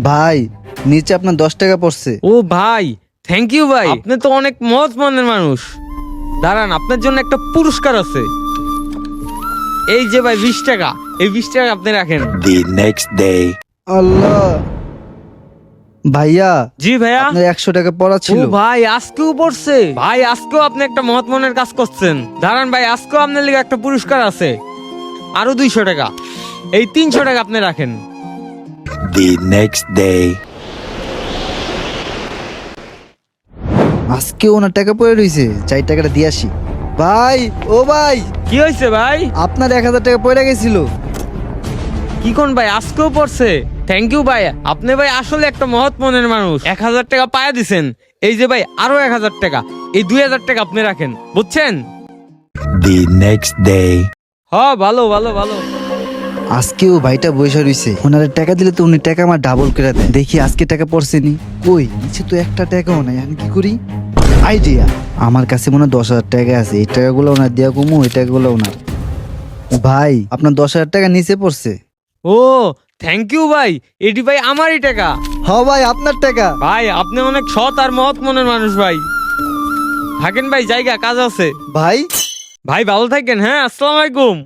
ভাই নিচে আপনার দশ টাকা পড়ছে। ও ভাই থ্যাংক ইউ ভাই। আপনি তো অনেক মহৎ মনের মানুষ। দাঁড়ান আপনার জন্য একটা পুরস্কার আছে। এই যে ভাই বিশ টাকা। এই বিশ টাকা আপনি রাখেন। The next day. আল্লাহ। ভাইয়া জি ভাইয়া। আপনার একশো টাকা পড়া ও ছিল। ভাই আজকেও পড়ছে। ভাই আজকেও আপনি একটা মহৎ মনের কাজ করছেন। দাঁড়ান ভাই আজকেও আপনার লিগে একটা পুরস্কার আছে। আরও দুইশো টাকা। এই তিনশো টাকা আপনি রাখেন। The next day. আজকে ওনার টাকা পড়ে রয়েছে চার টাকাটা দিয়ে আসি। ভাই ও ভাই! কি হয়েছে ভাই? আপনার এক হাজার টাকা পড়ে গেছিল। কি কোন ভাই? আজকেও পড়ছে। থ্যাংক ইউ ভাই। আপনি ভাই আসলে একটা মহৎ মনের মানুষ। এক হাজার টাকা পায়া দিছেন। এই যে ভাই আরও এক হাজার টাকা। এই দুই হাজার টাকা আপনি রাখেন। বুঝছেন? The next day. হ ভালো ভালো ভালো। আজকে ও ভাইটা বসে রইছে। ওনার টাকা দিলে তো উনি টাকা আমার ডাবল করে দেন। দেখি আজকে টাকা পড়ছে নি। কই নিচে তো একটা টাকাও নাই আমি কি করি? আইডিয়া আমার কাছে মনে হয় দশ হাজার টাকা আছে। এই টাকাগুলো ওনার দেওয়া কমু ওই টাকাগুলো ওনার। ভাই আপনার দশ হাজার টাকা নিচে পড়ছে। ও থ্যাংক ইউ ভাই। এটি ভাই আমারই টাকা। হ ভাই আপনার টাকা। ভাই আপনি অনেক সৎ আর মহৎ মনের মানুষ ভাই। থাকেন ভাই জায়গা কাজ আছে। ভাই? ভাই ভালো থাকেন হ্যাঁ আসসালামু আলাইকুম।